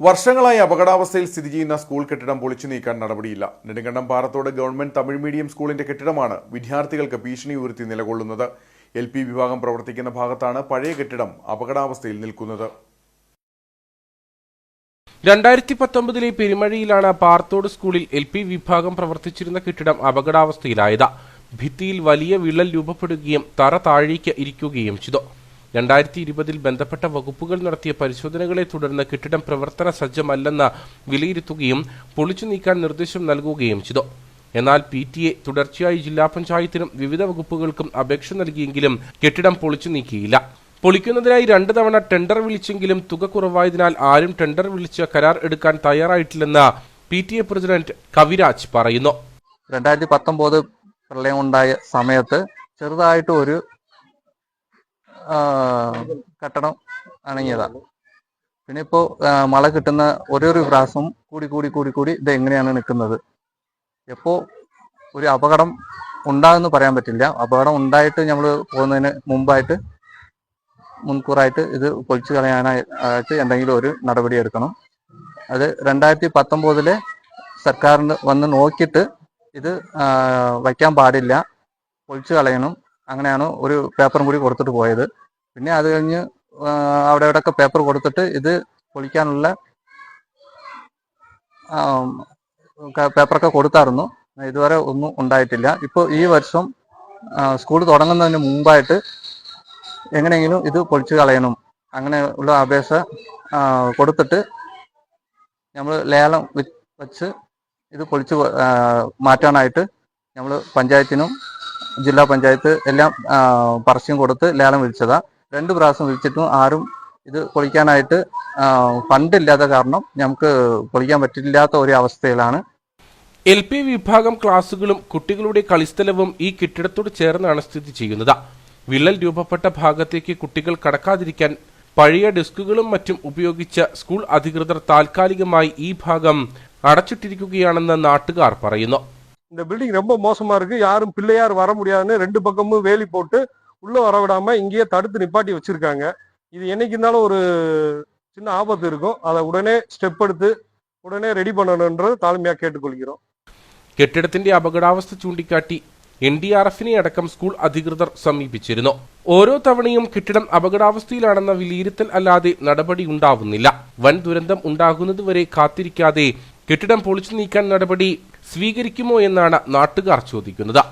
വർഷങ്ങളായി അപകടാവസ്ഥയിൽ സ്ഥിതി ചെയ്യുന്ന സ്കൂൾ കെട്ടിടം പൊളിച്ചു നീക്കാൻ നടപടിയില്ല. നെടുങ്കണ്ടം പാറത്തോട് ഗവൺമെന്റ് തമിഴ് മീഡിയം സ്കൂളിന്റെ കെട്ടിടമാണ് വിദ്യാർത്ഥികൾക്ക് ഭീഷണി ഉയർത്തി നിലകൊള്ളുന്നത്. എൽ പി വിഭാഗം പ്രവർത്തിക്കുന്ന ഭാഗത്താണ് പഴയ കെട്ടിടം അപകടാവസ്ഥയിൽ നിൽക്കുന്നത്. രണ്ടായിരത്തി പത്തൊമ്പതിലെ പെരുമഴയിലാണ് പാറത്തോട് സ്കൂളിൽ എൽ പി വിഭാഗം പ്രവർത്തിച്ചിരുന്ന കെട്ടിടം അപകടാവസ്ഥയിലായത്. ഭിത്തിയിൽ വലിയ വിള്ളൽ രൂപപ്പെടുകയും തറ താഴേക്ക് ഇരിക്കുകയും ചെയ്തു. രണ്ടായിരത്തി ഇരുപതിൽ ബന്ധപ്പെട്ട വകുപ്പുകൾ നടത്തിയ പരിശോധനകളെ തുടർന്ന് കെട്ടിടം പ്രവർത്തന സജ്ജമല്ലെന്ന് വിലയിരുത്തുകയും പൊളിച്ചു നീക്കാൻ നിർദ്ദേശം നൽകുകയും ചെയ്തു. എന്നാൽ പി ടി എ തുടർച്ചയായി ജില്ലാ പഞ്ചായത്തിനും വിവിധ വകുപ്പുകൾക്കും അപേക്ഷ നൽകിയെങ്കിലും കെട്ടിടം പൊളിച്ചു നീക്കിയില്ല. പൊളിക്കുന്നതിനായി രണ്ട് തവണ ടെൻഡർ വിളിച്ചെങ്കിലും തുക കുറവായതിനാൽ ആരും ടെൻഡർ വിളിച്ച് കരാർ എടുക്കാൻ തയ്യാറായിട്ടില്ലെന്ന് P T A president Kaviraj പറയുന്നു. രണ്ടായിരത്തി പത്തൊമ്പത് പ്രളയം ഉണ്ടായ സമയത്ത് ചെറുതായിട്ട് ഒരു ആ, അണങ്ങിയതാ പിന്നെ ഇപ്പോ മഴ കിട്ടുന്ന ഒരു പ്രാവശ്യം കൂടി കൂടി കൂടി കൂടി ഇത് എങ്ങനെയാണ് നിൽക്കുന്നത്? എപ്പോ ഒരു അപകടം ഉണ്ടാകുമെന്ന് പറയാൻ പറ്റില്ല. അപകടം ഉണ്ടായിട്ട് നമ്മൾ പോകുന്നതിന് മുമ്പായിട്ട് മുൻകൂറായിട്ട് ഇത് പൊളിച്ചു കളയാനായിട്ട് എന്തെങ്കിലും ഒരു നടപടി എടുക്കണം. അത് രണ്ടായിരത്തി പത്തൊമ്പതിലെ സർക്കാരിന് വന്ന് നോക്കിയിട്ട് ഇത് വയ്ക്കാൻ പാടില്ല. പൊളിച്ചു കളയണം. അങ്ങനെയാണ് ഒരു പേപ്പറും കൂടി കൊടുത്തിട്ട് പോയത്. പിന്നെ അത് കഴിഞ്ഞ് അവിടെ ഇവിടെയൊക്കെ പേപ്പർ കൊടുത്തിട്ട് ഇത് പൊളിക്കാനുള്ള പേപ്പറൊക്കെ കൊടുത്തായിരുന്നു. ഇതുവരെ ഒന്നും ഉണ്ടായിട്ടില്ല. ഇപ്പോൾ ഈ വർഷം സ്കൂൾ തുടങ്ങുന്നതിന് മുമ്പായിട്ട് എങ്ങനെയെങ്കിലും ഇത് പൊളിച്ചു കളയണം. അങ്ങനെ ഉള്ള അപേക്ഷ കൊടുത്തിട്ട് നമ്മൾ ലേലം വെച്ച് ഇത് പൊളിച്ചു മാറ്റാനായിട്ട് നമ്മൾ പഞ്ചായത്തിനും ജില്ലാ പഞ്ചായത്ത് എല്ലാം പരസ്യം കൊടുത്ത് ലേലം വിളിച്ചതാ രണ്ട് പ്രാവശ്യം വിളിച്ചിട്ടും ആരും ഇത് പൊളിക്കാനായിട്ട് ഫണ്ട് ഇല്ലാത്ത കാരണം നമുക്ക് പൊളിക്കാൻ പറ്റില്ലാത്ത ഒരു അവസ്ഥയിലാണ്. എൽ പി വിഭാഗം ക്ലാസുകളും കുട്ടികളുടെ കളിസ്ഥലവും ഈ കെട്ടിടത്തോട് ചേർന്നാണ് സ്ഥിതി ചെയ്യുന്നത്. വിള്ളൽ രൂപപ്പെട്ട ഭാഗത്തേക്ക് കുട്ടികൾ കടക്കാതിരിക്കാൻ പഴയ ഡെസ്കുകളും മറ്റും ഉപയോഗിച്ച സ്കൂൾ അധികൃതർ താൽക്കാലികമായി ഈ ഭാഗം അടച്ചിട്ടിരിക്കുകയാണെന്ന് നാട്ടുകാർ പറയുന്നു. இந்த பில்டிங் ரொம்ப மோசமா இருக்கு யாரும் பிள்ளையார் வர முடியாதுன்னு ரெண்டு பக்கமும் வேலி போட்டு உள்ள வர விடாம இங்கேயே தடுத்து நிப்பாட்டி வச்சிருக்காங்க இது என்னைக்கு இருந்தாலும் ஒரு சின்ன ஆபத்து இருக்கும் அதை உடனே ஸ்டெப் எடுத்து உடனே ரெடி பண்ணணுன்றது தாழ்மையா கேட்டுக்கொள்கிறோம் കെട്ടിടത്തിന്റെ അപകടാവസ്ഥ ചൂണ്ടിക്കാട്ടി എൻ ഡി ആർ എഫിനെ അടക്കം സ്കൂൾ അധികൃതർ സമീപിച്ചിരുന്നു ഓരോ തവണയും കെട്ടിടം അപകടാവസ്ഥയിലാണെന്ന വിലയിരുത്തൽ അല്ലാതെ നടപടി ഉണ്ടാവുന്നില്ല വൻ ദുരന്തം ഉണ്ടാകുന്നതുവരെ കാത്തിരിക്കാതെ കെട്ടിടം പൊളിച്ചു നീക്കാൻ നടപടി സ്വീകരിക്കുമോ എന്നാണ് നാട്ടുകാർ ചോദിക്കുന്നത്.